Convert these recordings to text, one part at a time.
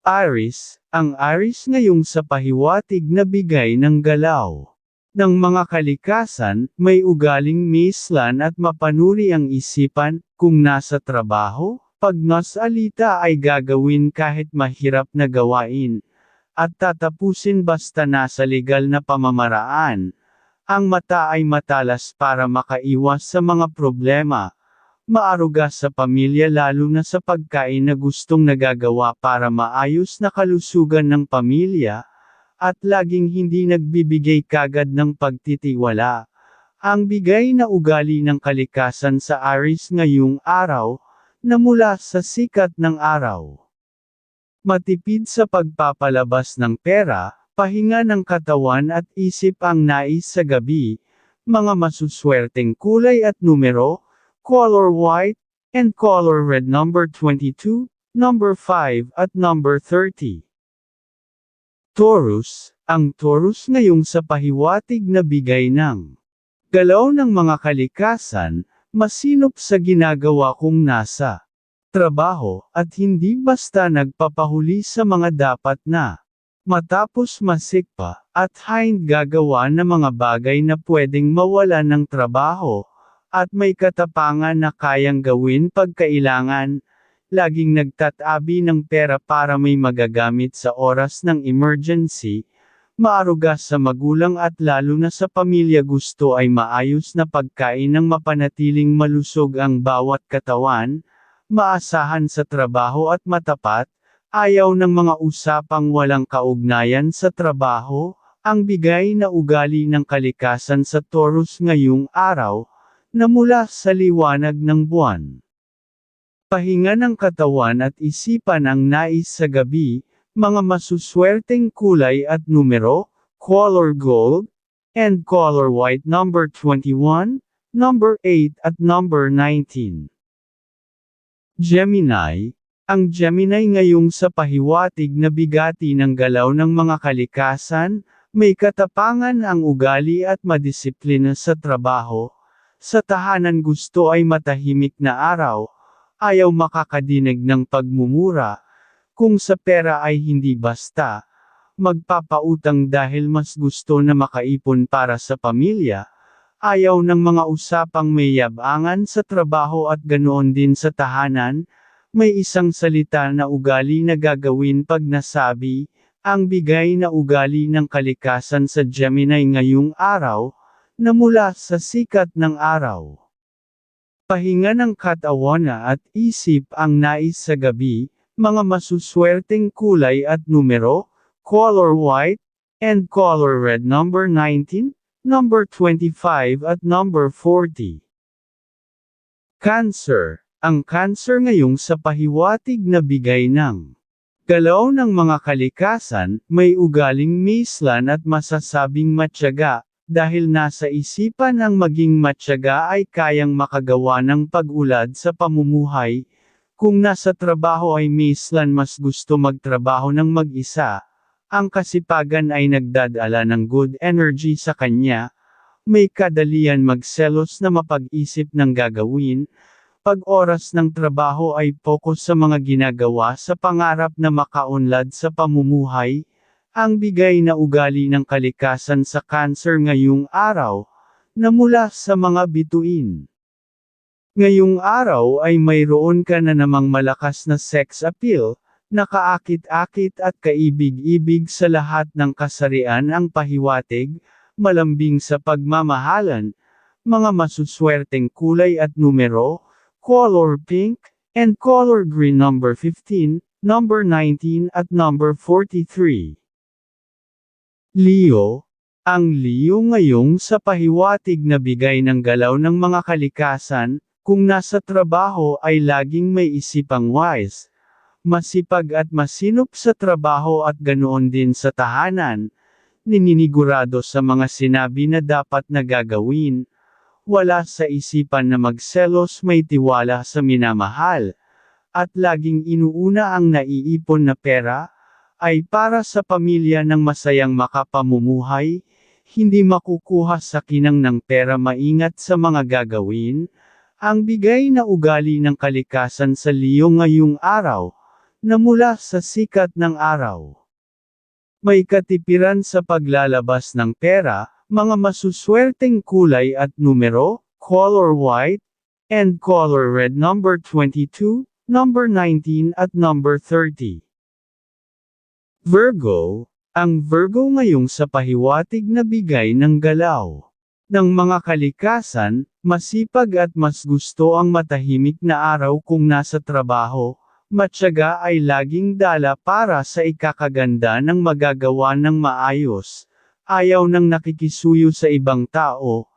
Aris, ang Aris ngayong sa pahiwatig na bigay ng galaw. Ng mga kalikasan, may ugaling mislan at mapanuri ang isipan, kung nasa trabaho, pag nasalita ay gagawin kahit mahirap na gawain, at tatapusin basta nasa legal na pamamaraan. Ang mata ay matalas para makaiwas sa mga problema, maaruga sa pamilya lalo na sa pagkain na gustong nagagawa para maayos na kalusugan ng pamilya, at laging hindi nagbibigay kagad ng pagtitiwala. Ang bigay na ugali ng kalikasan sa Aris ngayong araw, na mula sa sikat ng araw. Matipid sa pagpapalabas ng pera, pahinga ng katawan at isip ang nais sa gabi, mga masuswerteng kulay at numero, color white, and color red number 22, number 5 at number 30. Taurus, ang Taurus ngayong sa pahiwatig na bigay ng galaw ng mga kalikasan, masinop sa ginagawa kong nasa trabaho, at hindi basta nagpapahuli sa mga dapat na matapos masikpa, at hind gagawa ng mga bagay na pwedeng mawala ng trabaho, at may katapangan na kayang gawin pag kailangan, laging nagtatabi ng pera para may magagamit sa oras ng emergency, maaruga sa magulang at lalo na sa pamilya gusto ay maayos na pagkain ng mapanatiling malusog ang bawat katawan, maasahan sa trabaho at matapat, ayaw ng mga usapang walang kaugnayan sa trabaho, ang bigay na ugali ng kalikasan sa Taurus ngayong araw, na mula sa liwanag ng buwan. Pahinga ng katawan at isipan ang nais sa gabi, mga masuswerteng kulay at numero, color gold, and color white number 21, number 8 at number 19. Gemini, ang Gemini ngayong sa pahiwatig na bigati ng galaw ng mga kalikasan, may katapangan ang ugali at madisiplina sa trabaho, sa tahanan gusto ay matahimik na araw, ayaw makakadinig ng pagmumura, kung sa pera ay hindi basta, magpapautang dahil mas gusto na makaipon para sa pamilya, ayaw ng mga usapang may yabangan sa trabaho at ganoon din sa tahanan, may isang salita na ugali na gagawin pag nasabi, ang bigay na ugali ng kalikasan sa Gemini ngayong araw, na mula sa sikat ng araw. Pahinga ng katawana at isip ang nais sa gabi, mga masuswerteng kulay at numero, color white, and color red number 19, number 25 at number 40. Cancer, ang cancer ngayong sa pahiwatig na bigay ng galaw ng mga kalikasan, may ugaling mislan at masasabing matyaga, dahil nasa isipan ang maging matyaga ay kayang makagawa ng pag-ulad sa pamumuhay, kung nasa trabaho ay mislan mas gusto magtrabaho ng mag-isa, ang kasipagan ay nagdadala ng good energy sa kanya, may kadalian magselos na mapag-isip ng gagawin, pag oras ng trabaho ay focus sa mga ginagawa sa pangarap na makaunlad sa pamumuhay, ang bigay na ugali ng kalikasan sa cancer ngayong araw, na mula sa mga bituin. Ngayong araw ay mayroon ka na namang malakas na sex appeal, nakaakit-akit at kaibig-ibig sa lahat ng kasarian ang pahiwatig, malambing sa pagmamahalan, mga masuswerteng kulay at numero, color pink, and color green number 15, number 19 at number 43. Leo, ang Leo ngayong sa pahiwatig na bigay ng galaw ng mga kalikasan, kung nasa trabaho ay laging may isipang wise, masipag at masinop sa trabaho at ganoon din sa tahanan, nininigurado sa mga sinabi na dapat na gagawin, wala sa isipan na magselos may tiwala sa minamahal, at laging inuuna ang naiipon na pera, ay para sa pamilya ng masayang makapamumuhay, hindi makukuha sa kinang ng pera maingat sa mga gagawin, ang bigay na ugali ng kalikasan sa Leo ngayong araw, na mula sa sikat ng araw. May katipiran sa paglalabas ng pera, mga masuswerteng kulay at numero, color white, and color red number 22, number 19 at number 30. Virgo, ang Virgo ngayong sa pahiwatig na bigay ng galaw. Ng mga kalikasan, masipag at mas gusto ang matahimik na araw kung nasa trabaho, matyaga ay laging dala para sa ikakaganda ng magagawa ng maayos, ayaw ng nakikisuyo sa ibang tao,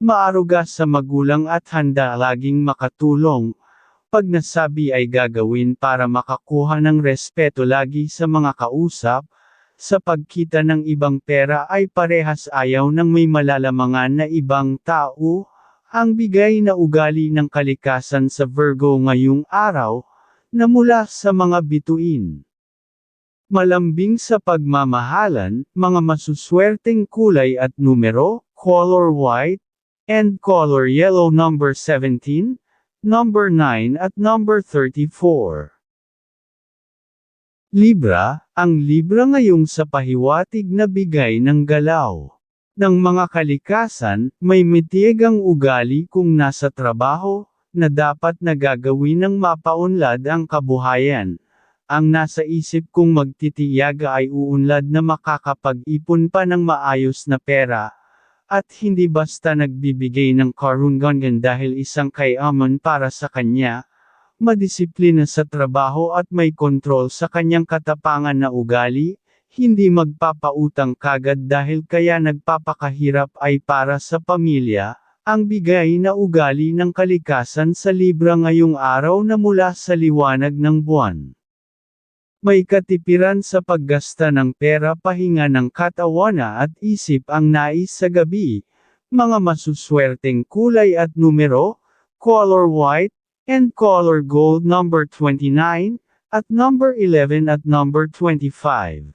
maaruga sa magulang at handa laging makatulong, pag nasabi ay gagawin para makakuha ng respeto lagi sa mga kausap, sa pagkita ng ibang pera ay parehas ayaw ng may malalamangan na ibang tao, ang bigay na ugali ng kalikasan sa Virgo ngayong araw, na mula sa mga bituin. Malambing sa pagmamahalan, mga masuswerteng kulay at numero, color white, and color yellow number 17, number 9 at number 34. Libra, ang Libra ngayong sa pahiwatig na bigay ng galaw. Ng mga kalikasan, may mitigang ugali kung nasa trabaho, na dapat na gagawin ng mapaunlad ang kabuhayan. Ang nasa isip kong magtitiyaga ay uunlad na makakapag-ipon pa ng maayos na pera, at hindi basta nagbibigay ng karungangan dahil isang kayaman para sa kanya, madisiplina sa trabaho at may kontrol sa kanyang katapangan na ugali, hindi magpapautang kagad dahil kaya nagpapakahirap ay para sa pamilya, ang bigay na ugali ng kalikasan sa Libra ngayong araw na mula sa liwanag ng buwan. May katipiran sa paggasta ng pera pahinga ng katawana at isip ang nais sa gabi, mga masuswerteng kulay at numero, color white, and color gold number 29, at number 11 at number 25.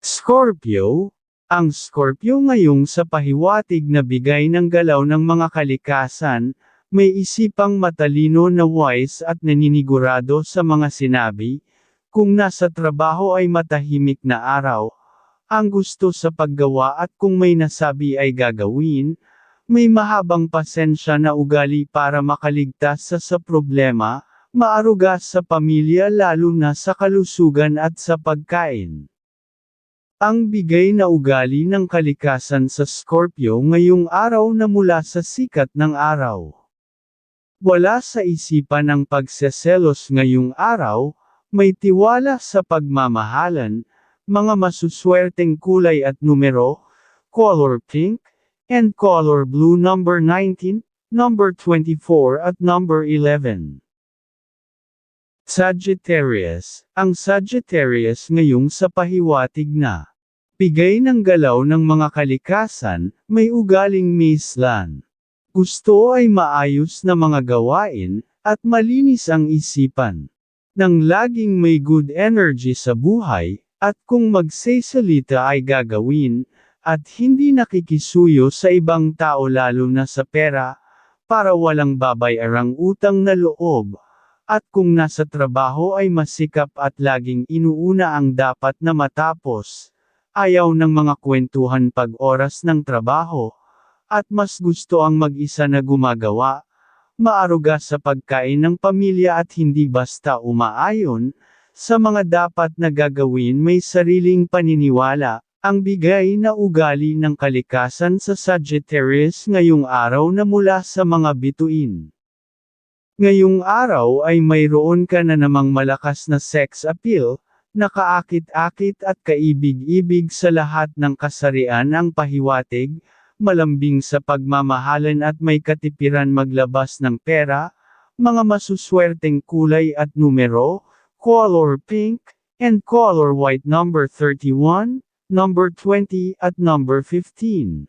Scorpio, ang Scorpio ngayong sa pahiwatig na bigay ng galaw ng mga kalikasan, may isipang matalino na wise at naninigurado sa mga sinabi, kung nasa trabaho ay matahimik na araw, ang gusto sa paggawa at kung may nasabi ay gagawin, may mahabang pasensya na ugali para makaligtas sa sa problema, maaruga sa pamilya lalo na sa kalusugan at sa pagkain. Ang bigay na ugali ng kalikasan sa Scorpio ngayong araw na mula sa sikat ng araw. Wala sa isipan ang pagseselos ngayong araw, may tiwala sa pagmamahalan, mga masuswerteng kulay at numero, color pink, and color blue number 19, number 24 at number 11. Sagittarius, ang Sagittarius ngayong sa pahiwatig na Bigay ng galaw ng mga kalikasan, may ugaling mislan. Gusto ay maayos na mga gawain, at malinis ang isipan. Nang laging may good energy sa buhay, at kung magsesalita ay gagawin, at hindi nakikisuyo sa ibang tao lalo na sa pera, para walang babayarang utang na loob, at kung nasa trabaho ay masikap at laging inuuna ang dapat na matapos, Ayaw ng mga kwentuhan pag oras ng trabaho, at mas gusto ang mag-isa na gumagawa, maaruga sa pagkain ng pamilya at hindi basta umaayon, sa mga dapat na gagawin may sariling paniniwala, ang bigay na ugali ng kalikasan sa Sagittarius ngayong araw na mula sa mga bituin. Ngayong araw ay mayroon ka na namang malakas na sex appeal, Nakaakit-akit at kaibig-ibig sa lahat ng kasarian ang pahiwatig, malambing sa pagmamahalan at may katipiran maglabas ng pera, mga masuswerteng kulay at numero, color pink, and color white number 31, number 20 at number 15.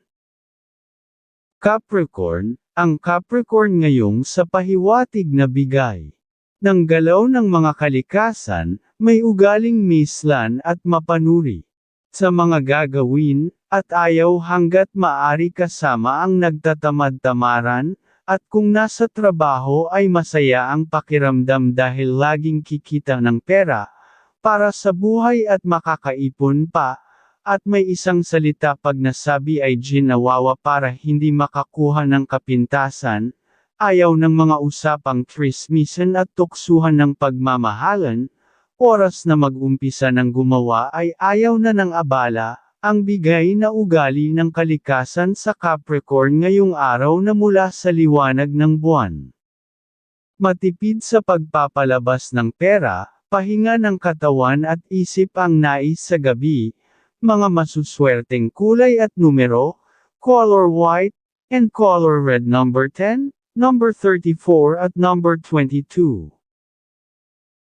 Capricorn, ang Capricorn ngayong sa pahiwatig na bigay ng galaw ng mga kalikasan, may ugaling mislan at mapanuri. Sa mga gagawin, at ayaw hanggat maari kasama ang nagtatamad-tamaran, At kung nasa trabaho ay masaya ang pakiramdam dahil laging kikita ng pera, para sa buhay at makakaipon pa, at may isang salita pag nasabi ay ginawawa para hindi makakuha ng kapintasan, ayaw ng mga usapang trismisan at tuksuhan ng pagmamahalan, oras na mag-umpisa ng gumawa ay ayaw na ng abala, ang bigay na ugali ng kalikasan sa Capricorn ngayong araw na mula sa liwanag ng buwan. Matipid sa pagpapalabas ng pera, pahinga ng katawan at isip ang nais sa gabi, mga masuswerteng kulay at numero, color white, and color red number 10, number 34 at number 22.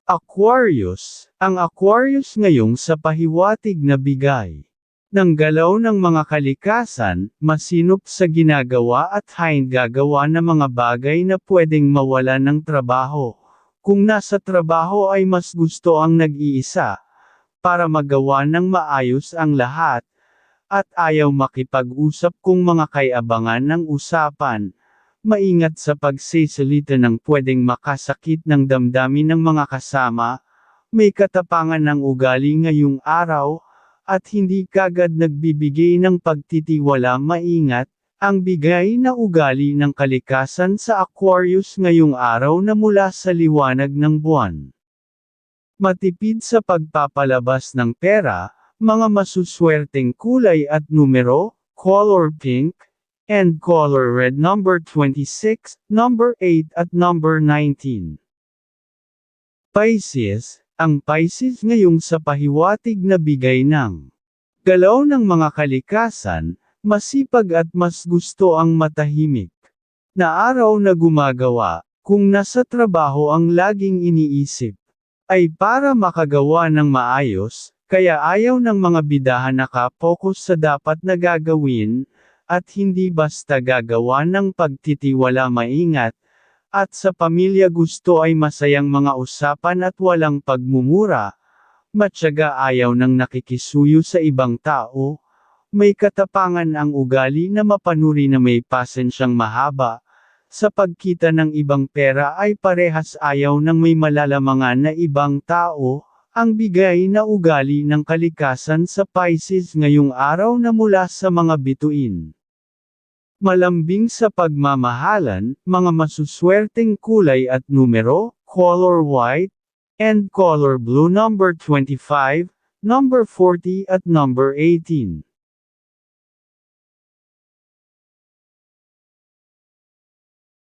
Aquarius, ang Aquarius ngayong sa pahiwatig na bigay ng galaw ng mga kalikasan, masinop sa ginagawa at hain gagawa ng mga bagay na pwedeng mawala ng trabaho. Kung nasa trabaho ay mas gusto ang nag-iisa, para magawa ng maayos ang lahat, at ayaw makipag-usap kung mga kaiabangan ng usapan, maingat sa pagsisalita ng pwedeng makasakit ng damdamin ng mga kasama, may katapangan ng ugali ngayong araw, at hindi kagad nagbibigay ng pagtitiwala maingat, ang bigay na ugali ng kalikasan sa Aquarius ngayong araw na mula sa liwanag ng buwan. Matipid sa pagpapalabas ng pera, mga masuswerteng kulay at numero, color pink, and color red number 26, number 8 at number 19. Pisces, ang Pisces ngayong sa pahiwatig na bigay ng galaw ng mga kalikasan, Masipag at mas gusto ang matahimik. Na araw na gumagawa, kung nasa trabaho ang laging iniisip, ay para makagawa ng maayos, kaya ayaw ng mga bidahan nakapokus sa dapat na gagawin, at hindi basta gagawa ng pagtitiwala maingat, at sa pamilya gusto ay masayang mga usapan at walang pagmumura, matyaga ayaw ng nakikisuyo sa ibang tao, may katapangan ang ugali na mapanuri na may pasensyang mahaba. Sa pagkita ng ibang pera ay parehas ayaw ng may malalamangan na ibang tao, ang bigay na ugali ng kalikasan sa Pisces ngayong araw na mula sa mga bituin. Malambing sa pagmamahalan, mga masuswerteng kulay at numero, color white, and color blue number 25, number 40 at number 18.